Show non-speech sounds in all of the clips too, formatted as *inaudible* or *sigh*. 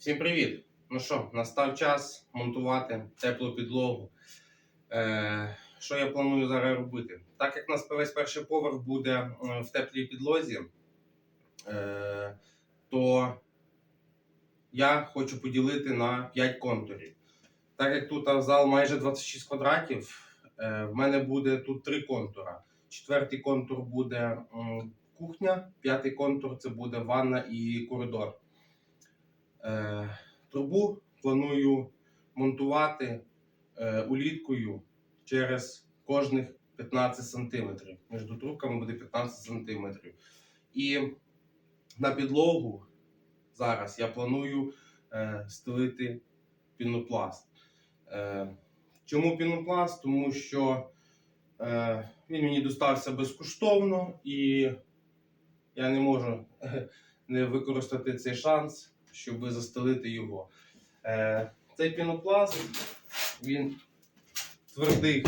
Всім привіт! Ну що, настав час монтувати теплу підлогу. Е, що я планую зараз робити? Так як у нас весь перший поверх буде в теплій підлозі, е, то я хочу поділити на 5 контурів. Так як тут зал майже 26 квадратів, е, в мене буде тут три контура. Четвертий контур буде кухня, п'ятий контур це буде ванна і коридор. Е, трубу планую монтувати е, уліткою через кожних 15 см. Між трубками буде 15 см. І на підлогу зараз я планую е, стелити пінопласт. Чому пінопласт? Тому що він мені достався безкоштовно і я не можу *laughs* не використати цей шанс, щоб застелити його. Е, цей пінопласт, він твердий,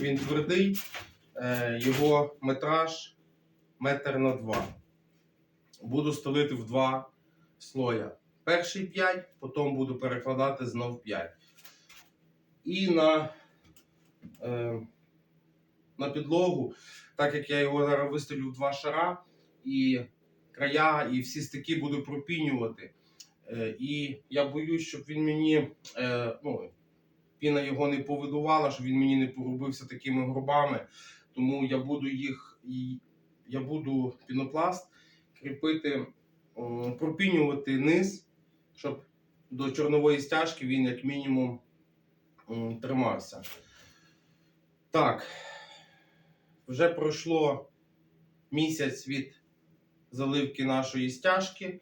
він твердий, е, його метраж метр на два. Буду стелити в два слоя. Перший 5, потім буду перекладати знов 5. І на, е, на підлогу, так як я його зараз виставлю в два шара, і края, і всі стики буду пропінювати. Е, і я боюсь, щоб він мені, е, ну, піна його не повидувала, щоб він мені не порубився такими горбами. Тому я буду їх, я буду пінопласт кріпити, пропінювати низ, щоб до чорнової стяжки він як мінімум тримався. Так, вже пройшло місяць від заливки нашої стяжки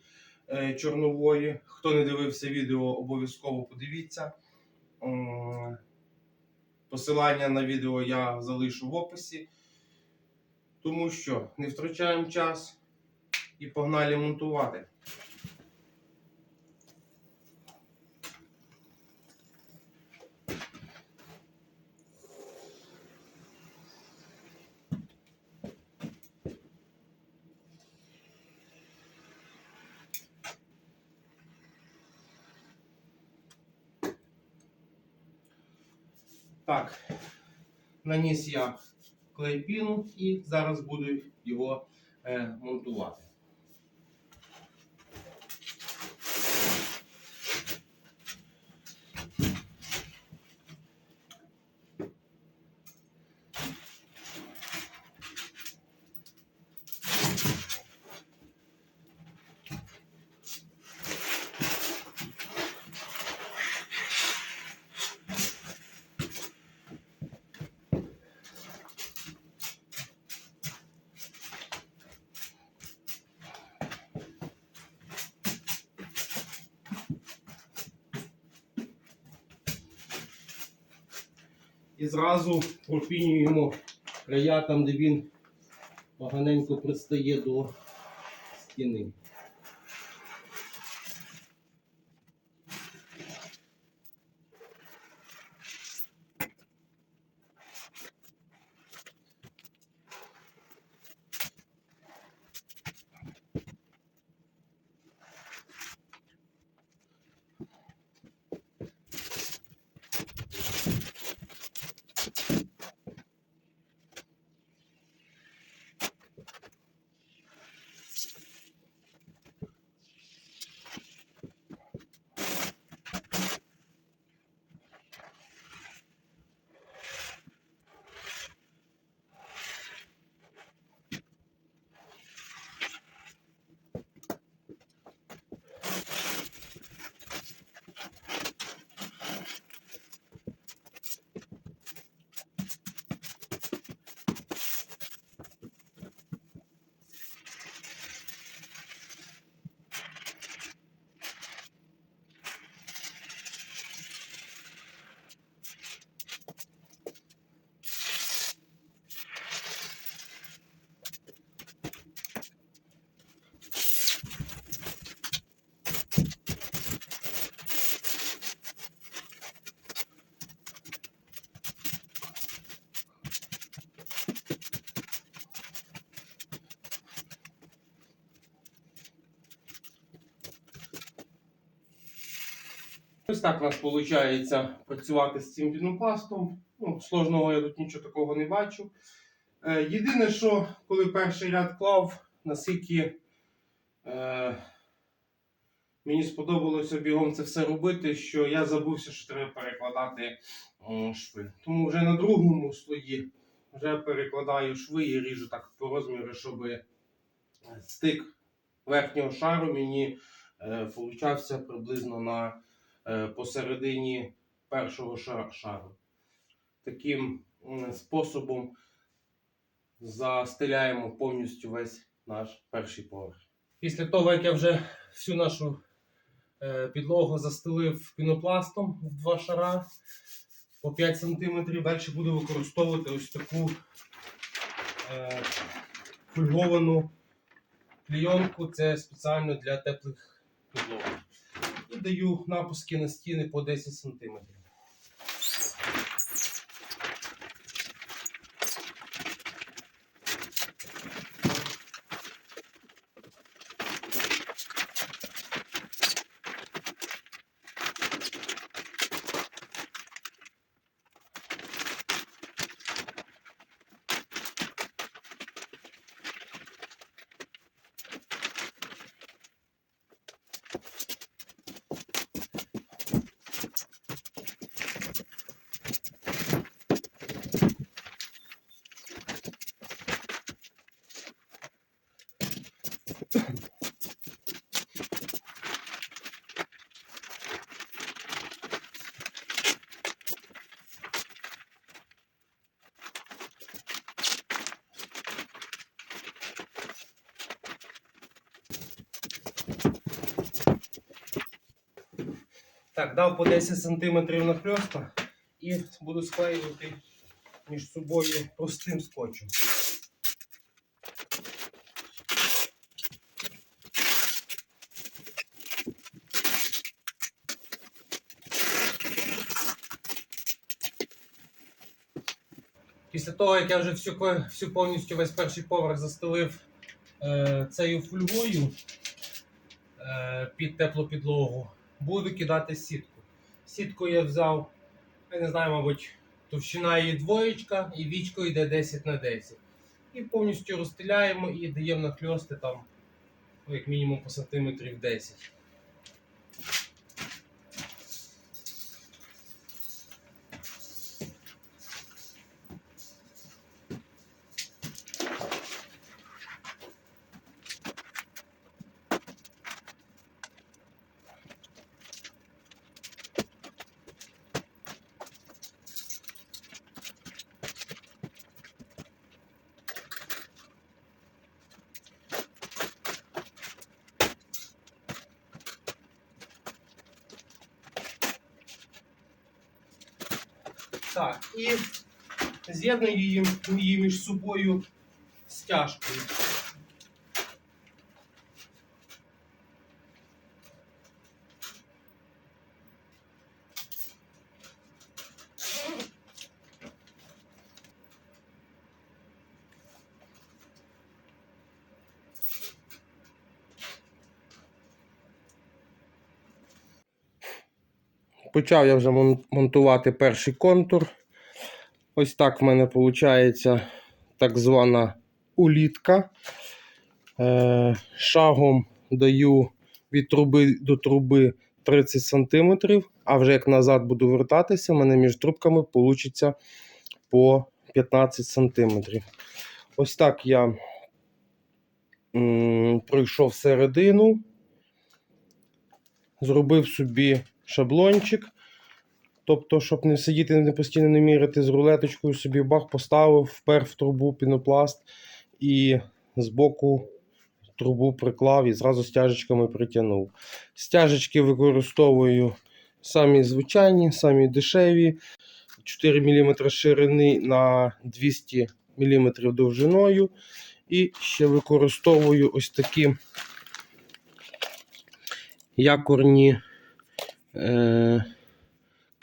е, чорнової. Хто не дивився відео, обов'язково подивіться. Посилання на відео я залишу в описі. Тому що не втрачаємо час і погнали монтувати. Так, наніс я клейпіну і зараз буду його е, монтувати. І зразу пропінюємо края там, де він поганенько пристає до стіни. Ось так у нас виходить працювати з цим пінопластом. Ну, сложного я тут нічого такого не бачу. Е, єдине, що коли перший ряд клав, наскільки е, мені сподобалося бігом це все робити, що я забувся, що треба перекладати о, шви. Тому вже на другому слої вже перекладаю шви і ріжу так по розміру, щоб стик верхнього шару мені е, получався приблизно на посередині першого шару. Таким способом застеляємо повністю весь наш перший поверх. Після того, як я вже всю нашу е, підлогу застелив пінопластом в два шара по 5 см, далі буду використовувати ось таку е, фольговану клійонку. Це спеціально для теплих підлог. І даю напуски на стіни по 10 см. Так, дав по 10 см нахльоста і буду склеювати між собою простим скотчем. Після того, як я вже всю, всю повністю весь перший поверх застелив е, цією фольгою під теплу підлогу, буду кидати сітку. Сітку я взяв, я не знаю, мабуть, товщина її двоєчка і вічко йде 10 на 10. І повністю розстріляємо і даємо нахльости там, ну, як мінімум по сантиметрів 10. Так, і з'єдную її, між собою стяжкою. Почав я вже монтувати перший контур. Ось так в мене виходить так звана улітка. Е, шагом даю від труби до труби 30 см, а вже як назад буду вертатися, в мене між трубками вийде по 15 см. Ось так я пройшов середину, зробив собі шаблончик. Тобто, щоб не сидіти не постійно не міряти з рулеточкою, собі бах поставив, впер в трубу пінопласт і збоку трубу приклав і зразу стяжечками притягнув. Стяжечки використовую самі звичайні, самі дешеві. 4 мм ширини на 200 мм довжиною. І ще використовую ось такі якорні. Е-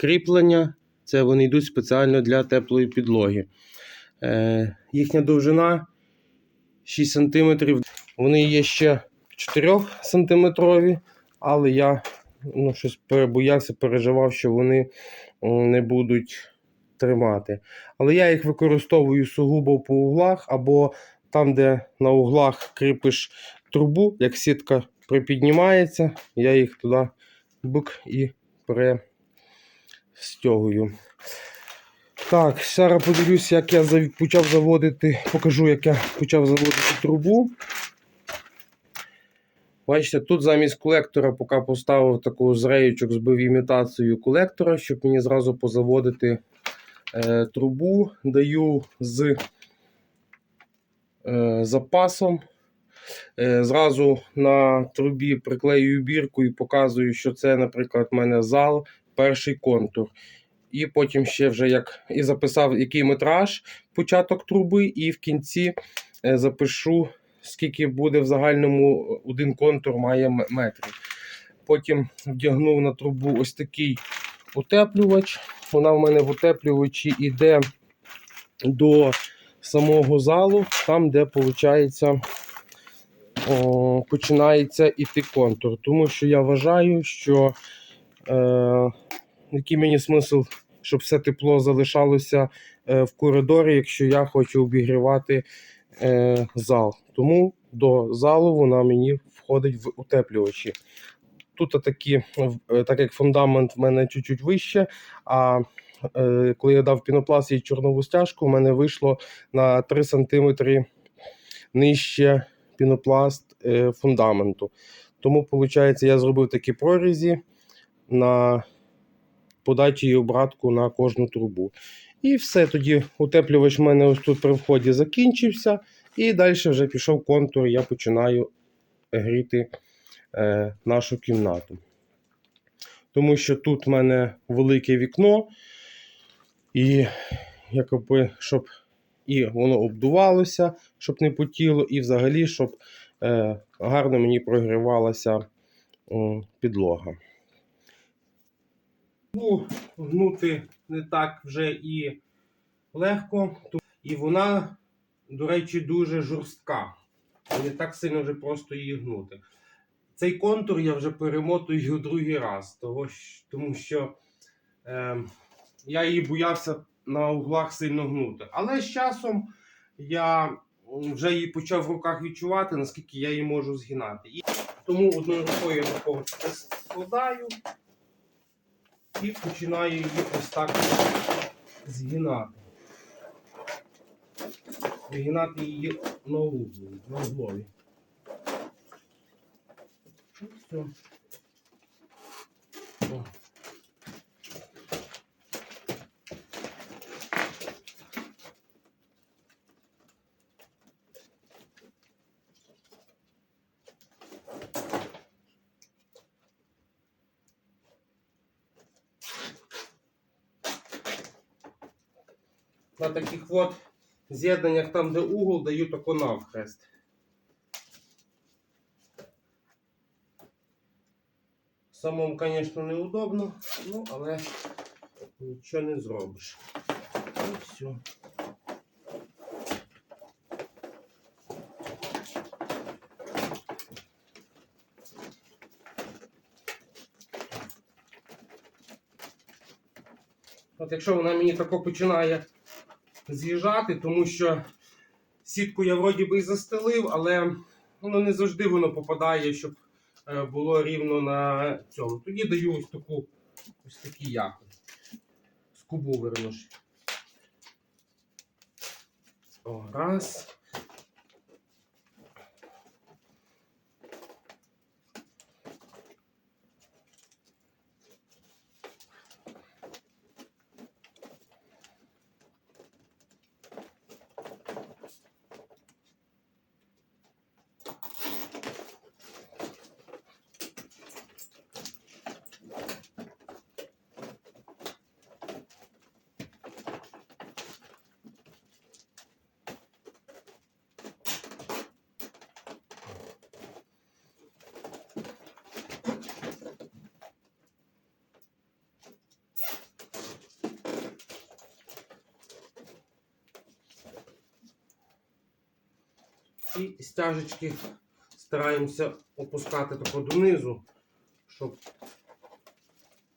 кріплення. Це вони йдуть спеціально для теплої підлоги. Е, їхня довжина 6 см. Вони є ще 4 сантиметрові, але я ну, щось перебоявся, переживав, що вони не будуть тримати. Але я їх використовую сугубо по углах, або там, де на углах кріпиш трубу, як сітка припіднімається, я їх туди бик і перестягую. Так, зараз подивлюсь, як я почав заводити, покажу, як я почав заводити трубу. Бачите, тут замість колектора поки поставив таку з реєчок, збив імітацію колектора, щоб мені зразу позаводити е, трубу. Даю з е, запасом. Е, зразу на трубі приклеюю бірку і показую, що це, наприклад, в мене зал, перший контур. І потім ще вже як і записав, який метраж початок труби, і в кінці е, запишу, скільки буде в загальному один контур має метрів. Потім вдягнув на трубу ось такий утеплювач. Вона в мене в утеплювачі йде до самого залу, там, де виходить, о, починається іти контур. Тому що я вважаю, що е, який мені смисл, щоб все тепло залишалося е, в коридорі, якщо я хочу обігрівати е, зал. Тому до залу вона мені входить в утеплювачі. Тут такі, так як фундамент в мене чуть-чуть вище, а коли я дав пінопласт і чорнову стяжку, у мене вийшло на 3 см нижче пінопласт фундаменту. Тому, виходить, я зробив такі прорізі на подачі і обратку на кожну трубу. І все, тоді утеплювач в мене ось тут при вході закінчився. І далі вже пішов контур, я починаю гріти е, нашу кімнату. Тому що тут в мене велике вікно, і якби, щоб і воно обдувалося, щоб не потіло, і взагалі, щоб е, гарно мені прогрівалася м, підлога. Ну, гнути не так вже і легко, і вона, до речі, дуже жорстка. Не так сильно вже просто її гнути. Цей контур я вже перемотую другий раз, тому що е, я її боявся на углах сильно гнути. Але з часом я вже її почав в руках відчувати, наскільки я її можу згинати. І тому одною рукою я такого складаю і починаю її ось так згинати. Вигинати її на углу, на углові. Все. На таких от з'єднаннях, там, де угол, даю тако навхрест. Самому, звісно, неудобно, ну, але нічого не зробиш. І все. От якщо вона мені тако починає з'їжджати, тому що сітку я вроді би і застелив, але ну, не завжди воно попадає, щоб е, було рівно на цьому. Тоді даю ось таку ось такі яхи. Скубу вернуш. Раз. І стяжечки стараємося опускати тако донизу, щоб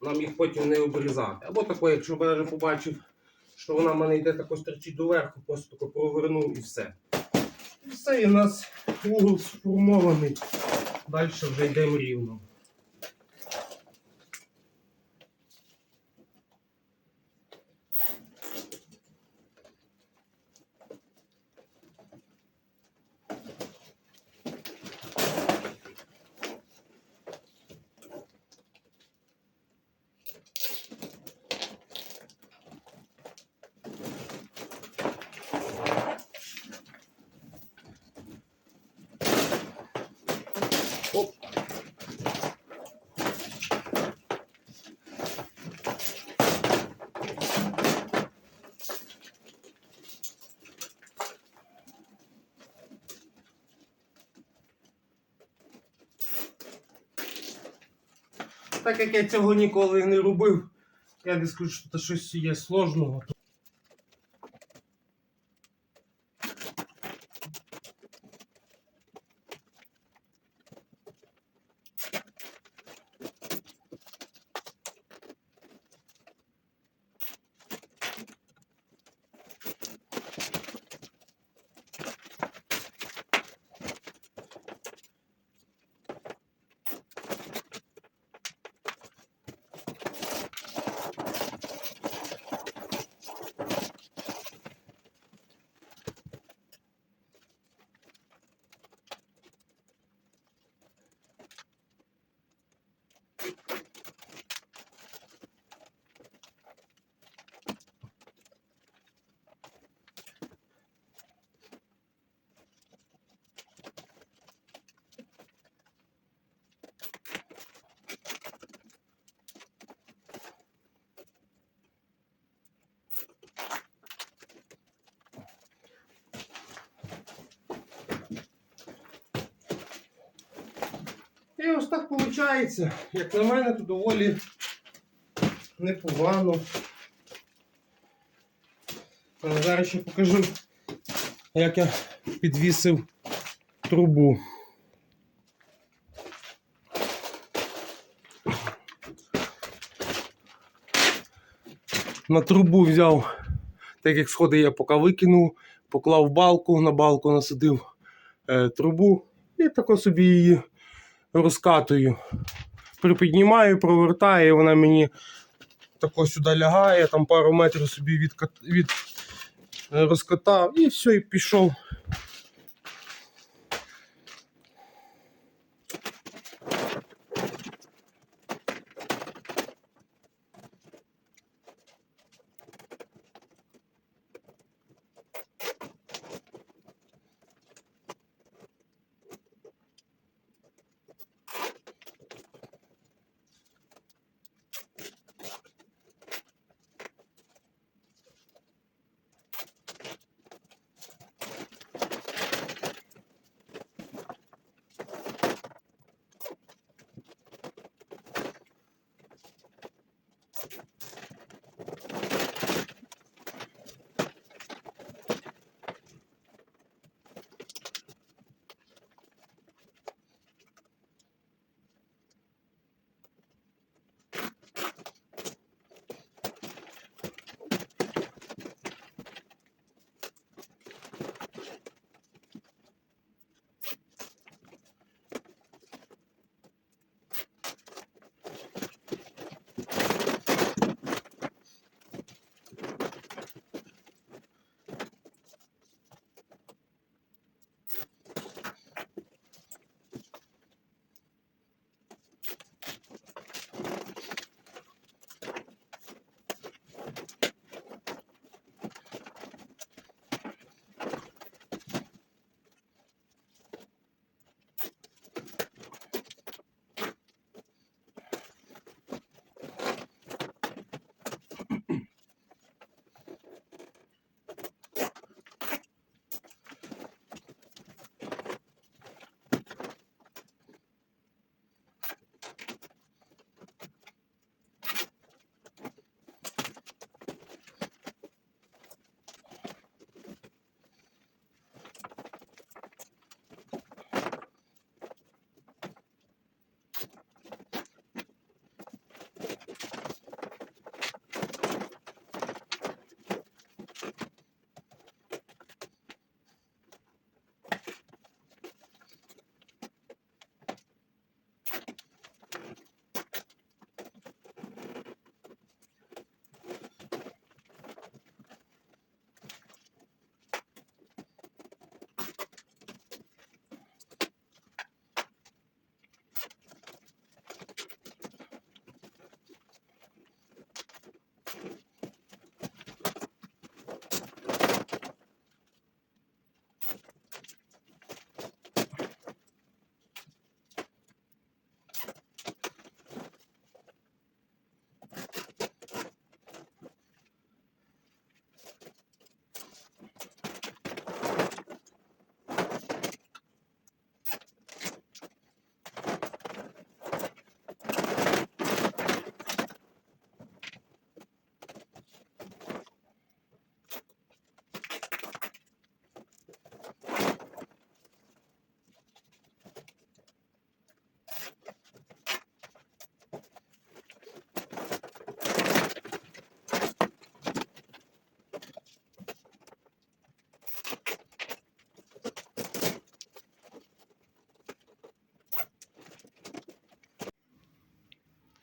нам їх потім не обрізати. Або тако, якщо б я вже побачив, що вона в мене йде тако стерчить доверху, просто тако провернув і все. І все, і в нас угол сформований. Далі вже йдемо рівно. Так як я цього ніколи не робив, я не скажу, що це щось є сложного. І ось так виходить. Як на мене, то доволі непогано. А зараз ще покажу, як я підвісив трубу. На трубу взяв, так як сходи я поки викинув, поклав балку, на балку насадив е, трубу і тако собі її розкатую. Припіднімаю, провертаю, вона мені тако сюди лягає, там пару метрів собі від, від розкатав і все, і пішов.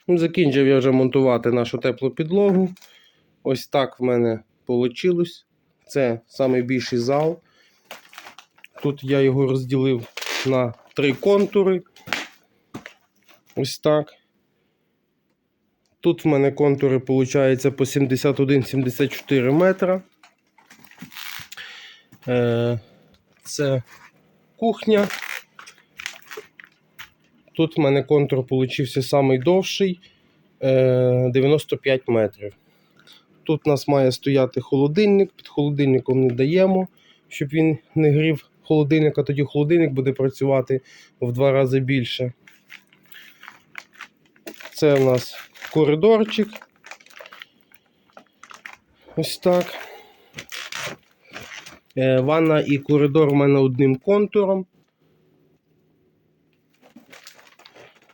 Закінчив я вже монтувати нашу теплу підлогу. Ось так в мене вийшло. Це найбільший зал. Тут я його розділив на три контури. Ось так. Тут в мене контури виходить по 71-74 метра. Е, Це кухня. Тут в мене контур получився самий довший е, 95 метрів. Тут у нас має стояти холодильник, під холодильником не даємо, щоб він не грів холодильник, а тоді холодильник буде працювати в два рази більше. Це у нас коридорчик. Ось так. Е, Ванна і коридор у мене одним контуром.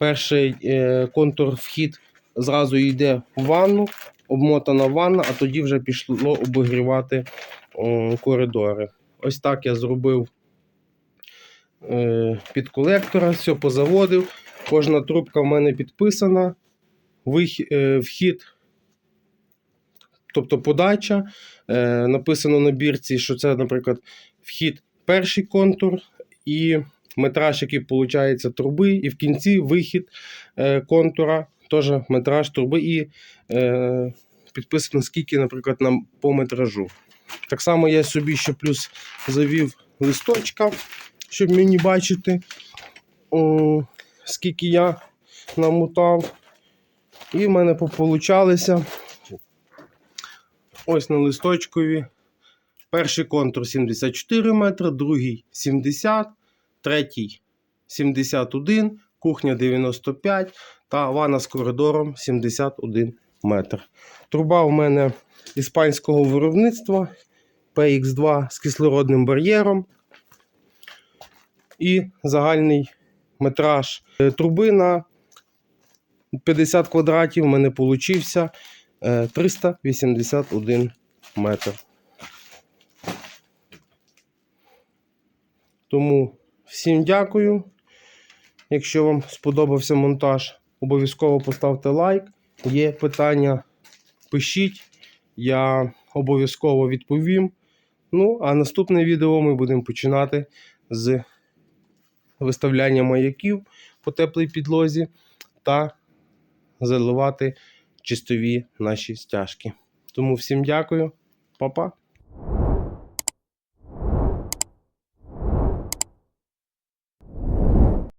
Перший е, контур вхід зразу йде в ванну, обмотана ванна, а тоді вже пішло обігрівати коридори. Ось так я зробив е, під колектора, все позаводив. Кожна трубка в мене підписана. Е, вхід, тобто подача. Написано на бірці, що це, наприклад, вхід перший контур і метраж, який виходить труби, і в кінці вихід е, контура, теж метраж труби, і е, підписано, скільки, наприклад, нам по метражу. Так само я собі ще плюс завів листочка, щоб мені бачити, о, скільки я намотав. І в мене получалися ось на листочкові. Перший контур 74 метри, другий 70, третій 71, кухня 95 та ванна з коридором 71 метр. Труба у мене іспанського виробництва PX2 з кислородним бар'єром. І загальний метраж е, труби на 50 квадратів у мене получився е, 381 метр. Тому всім дякую. Якщо вам сподобався монтаж, обов'язково поставте лайк. Є питання, пишіть, я обов'язково відповім. Ну, а наступне відео ми будемо починати з виставляння маяків по теплій підлозі та заливати чистові наші стяжки. Тому всім дякую, Па-па.